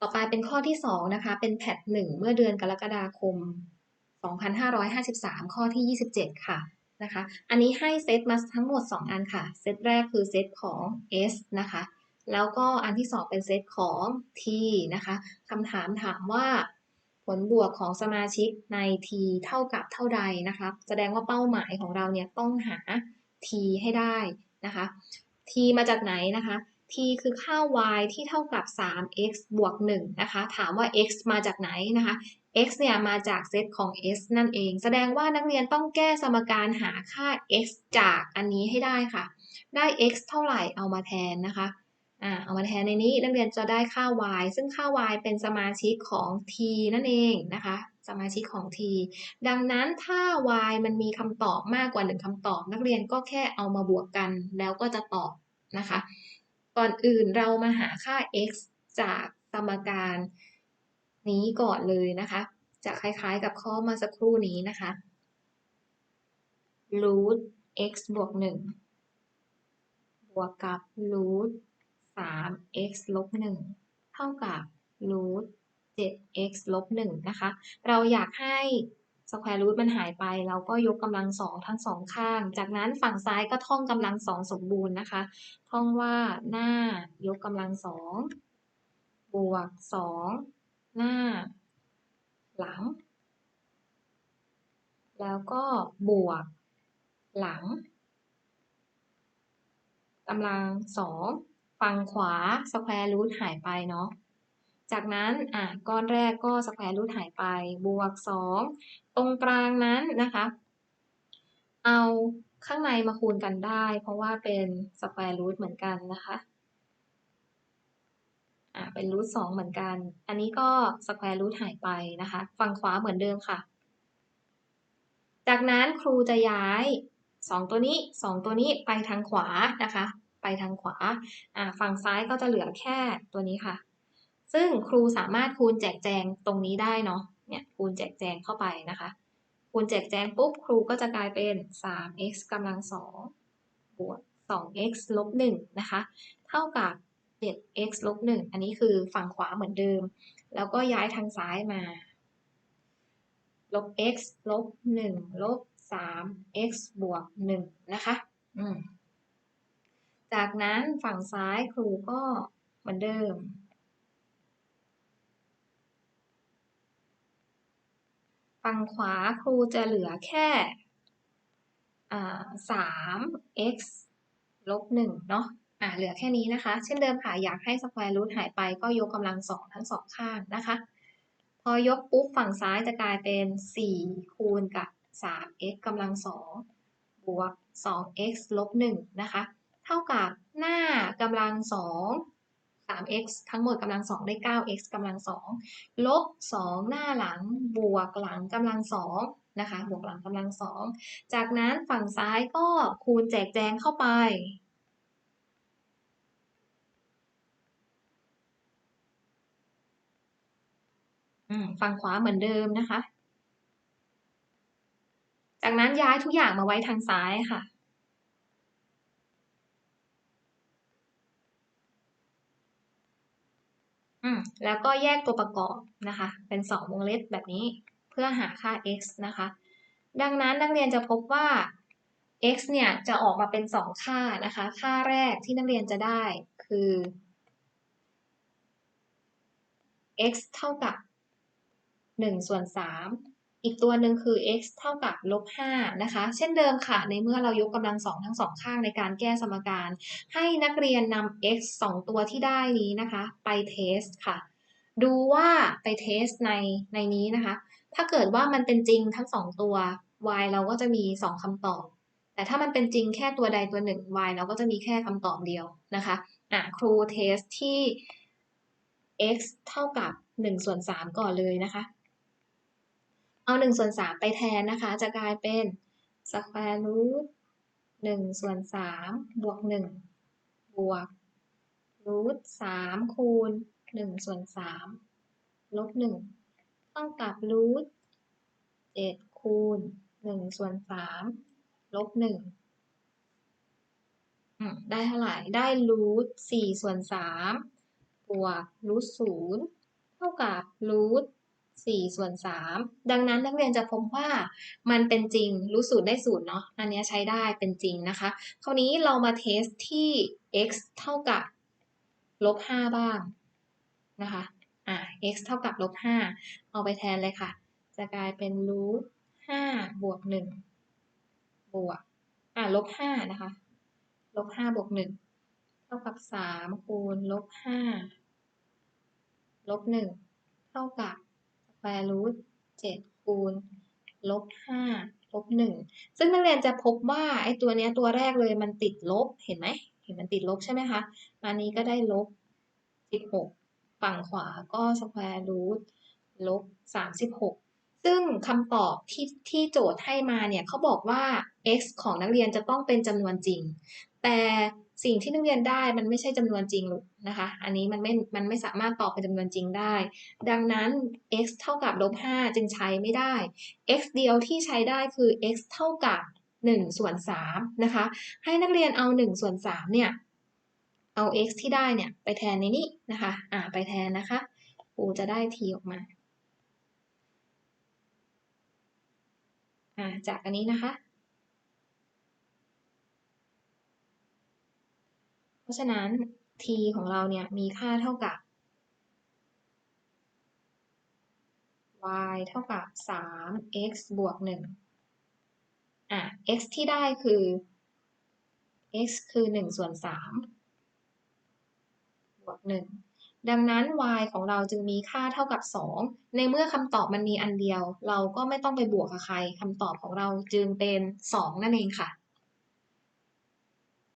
ต่อไปเป็นข้อที่สองนะคะ เป็นแพทหนึ่งเมื่อเดือนกรกฎาคม 2553 ข้อที่ 27 ค่ะนะคะ อันนี้ให้เซตมาทั้งหมด 2 อันค่ะ เซตแรกคือเซตของ S นะคะ แล้วก็อันที่ 2 เป็นเซตของ T นะคะคำถามถามว่าผลบวกของสมาชิกใน T เท่ากับเท่าใดนะคะ แสดงว่าเป้าหมายของเราเนี่ยต้องหา T ให้ได้นะคะ T มาจากไหนนะคะ T คือค่า y ที่เท่ากับ 3x บวก1นะคะ ถามว่า x มาจากไหนนะคะ x เนี่ยมาจากเซตของ s นั่นเอง แสดงว่านักเรียนต้องแก้สมการหาค่า x จากอันนี้ให้ได้ค่ะ ได้ x เท่าไหร่เอามาแทนนะคะ อ่า เอามาแทนในนี้นักเรียนจะได้ค่า y ซึ่งค่า y เป็นสมาชิกของ t นั่นเองนะคะ สมาชิกของ t ดังนั้นถ้า y มันมีคำตอบมากกว่า 1คำตอบ นักเรียนก็แค่เอามาบวกกันแล้วก็จะตอบนะคะ ก่อนอื่นเรามาหาค่า x จากสมการนี้ก่อนเลยนะคะ จะคล้ายๆกับข้อเมาสักครู่นี้นะคะ root x บวก1บวกกับ root 3x ลบ1เท่ากับ root 7x ลบ1นะคะ เราอยากให้ square root มันหายไป เราก็ยกกำลังสองทั้งสองข้าง จากนั้นฝั่งซ้ายก็ท่องกำลังสองสมบูรณ์นะคะ ท่องว่าหน้ายกกำลังสองบวกสองหน้า หลัง แล้วก็บวก หลังกำลังสองฝั่งขวา square root หายไปเนาะ จากนั้นอะก้อนแรกก็ square root หายไปบวกสองตรงกลางนั้นนะคะ เอาข้างในมาคูณกันได้ เพราะว่าเป็น square root เหมือนกันนะคะอ่าเป็นรูทสองเหมือนกัน อันนี้ก็ square root หายไปนะคะ ฝั่งขวาเหมือนเดิมค่ะ จากนั้นครูจะย้ายสองตัวนี้สองตัวนี้ไปทางขวานะคะ ไปทางขวาอ่าฝั่งซ้ายก็จะเหลือแค่ตัวนี้ค่ะ ซึ่งครูสามารถคูณแจกแจงตรงนี้ได้เนาะเนี่ยคูณแจกแจงเข้าไปนะคะ คูณแจกแจงปุ๊บครูก็จะกลายเป็น 3x กำลังสองบวก 2x ลบ1นะคะ เท่ากับ 7x ลบ1อันนี้คือฝั่งขวาเหมือนเดิม แล้วก็ย้ายทางซ้ายมาลบ x ลบ 1 ลบ 3x บวก 1 นะคะอืมจากนั้นฝั่งซ้ายครูก็เหมือนเดิม ฝั่งขวาครูจะเหลือแค่อ่า 3x ลบ1เนาะอ่าเหลือแค่นี้นะคะ เช่นเดิมค่ะ อยากให้ square root หายไปก็ยกกำลังสองทั้งสองข้างนะคะ พอยกปุ๊บฝั่งซ้ายจะกลายเป็น 4 คูณกับ 3x กำลังสองบวก 2x ลบ1นะคะ เท่ากับหน้ากำลังสอง 3x ทั้งหมดกำลังสองได้ 9x กำลังสองลบ 2 หน้าหลัง บวกหลังกำลังสองนะคะ บวกหลังกำลังสอง จากนั้นฝั่งซ้ายก็คูณแจกแจงเข้าไป ฝั่งขวาเหมือนเดิมนะคะ จากนั้นย้ายทุกอย่างมาไว้ทางซ้ายค่ะ อืมแล้วก็แยกตัวประกอบนะคะ เป็นสองวงเล็บแบบนี้เพื่อหาค่า x นะคะ ดังนั้นนักเรียนจะพบว่า x เนี่ยจะออกมาเป็นสองค่านะคะ ค่าแรกที่นักเรียนจะได้คือ x เท่ากับ1ส่วน3 อีกตัวหนึ่งคือ x เท่ากับลบ5นะคะ เช่นเดิมค่ะ ในเมื่อเรายกกำลังสองทั้งสองข้างในการแก้สมการ ให้นักเรียนนำ x 2 ตัวที่ได้นี้นะคะ ไปเทสค่ะ ดูว่าไปเทสในในนี้นะคะ ถ้าเกิดว่ามันเป็นจริงทั้ง 2 ตัว y เราก็จะมี 2คำตอบ แต่ถ้ามันเป็นจริงแค่ตัวใดตัวหนึ่ง y เราก็จะมีแค่คำตอบเดียวนะคะอะครูเทสที่ x เท่ากับ1ส่วน3ก่อนเลยนะคะ เอา1ส่วน3ไปแทนนะคะ จะกลายเป็น square root 1ส่วน3บวก1บวก root 3คูณ1ส่วน3ลบ1เท่ากับ root 7คูณ1ส่วน3ลบ1ได้เท่าไหร่ ได้ root 4ส่วน3บวก root 0เท่ากับ root 4 ส่วน 3 ดังนั้นนักเรียนจะพบว่ามันเป็นจริงรู้สูตรได้สูตรเนาะอันนี้ใช้ได้เป็นจริงนะคะ คราวนี้เรามาเทสที่ x เท่ากับลบ5บ้างนะคะอะ x เท่ากับลบ5เอาไปแทนเลยค่ะ จะกลายเป็น root 5บวก1บวกอะลบ5นะคะลบ5บวก1เท่ากับ3คูณลบ5ลบ1เท่ากับ square root 7คูณลบ5ลบ1ซึ่งนักเรียนจะพบว่าไอ้ตัวเนี้ยตัวแรกเลยมันติดลบเห็นไหมเห็นมันติดลบใช่ไหมคะอันนี้ก็ได้ลบ16ฝั่งขวาก็ square root ลบ36ซึ่งคำตอบที่ที่โจทย์ให้มาเนี่ยเขาบอกว่า x ของนักเรียนจะต้องเป็นจำนวนจริง แต่ สิ่งที่นักเรียนได้มันไม่ใช่จำนวนจริงหรอกนะคะ อันนี้มันไม่ มันไม่สามารถตอบเป็นจำนวนจริงได้ ดังนั้น x เท่ากับลบ5จึงใช้ไม่ได้ x เดียวที่ใช้ได้คือ x เท่ากับ1ส่วน3นะคะ ให้นักเรียนเอา1ส่วน3เนี่ย เอา x ที่ได้เนี่ยไปแทนในนี้นะคะ อ่าไปแทนนะคะครูจะได้ t ออกมา อ่าจากอันนี้นะคะ เพราะฉะนั้น t ของเราเนี่ยมีค่าเท่ากับ y เท่ากับ 3x บวก 1 อะ x ที่ได้คือ x คือ 1 ส่วน 3 บวก 1 ดังนั้น y ของเราจึงมีค่าเท่ากับ 2 ในเมื่อคำตอบมันมีอันเดียว เราก็ไม่ต้องไปบวกกับใครคำตอบของเราจึงเป็น 2 นั่นเองค่ะ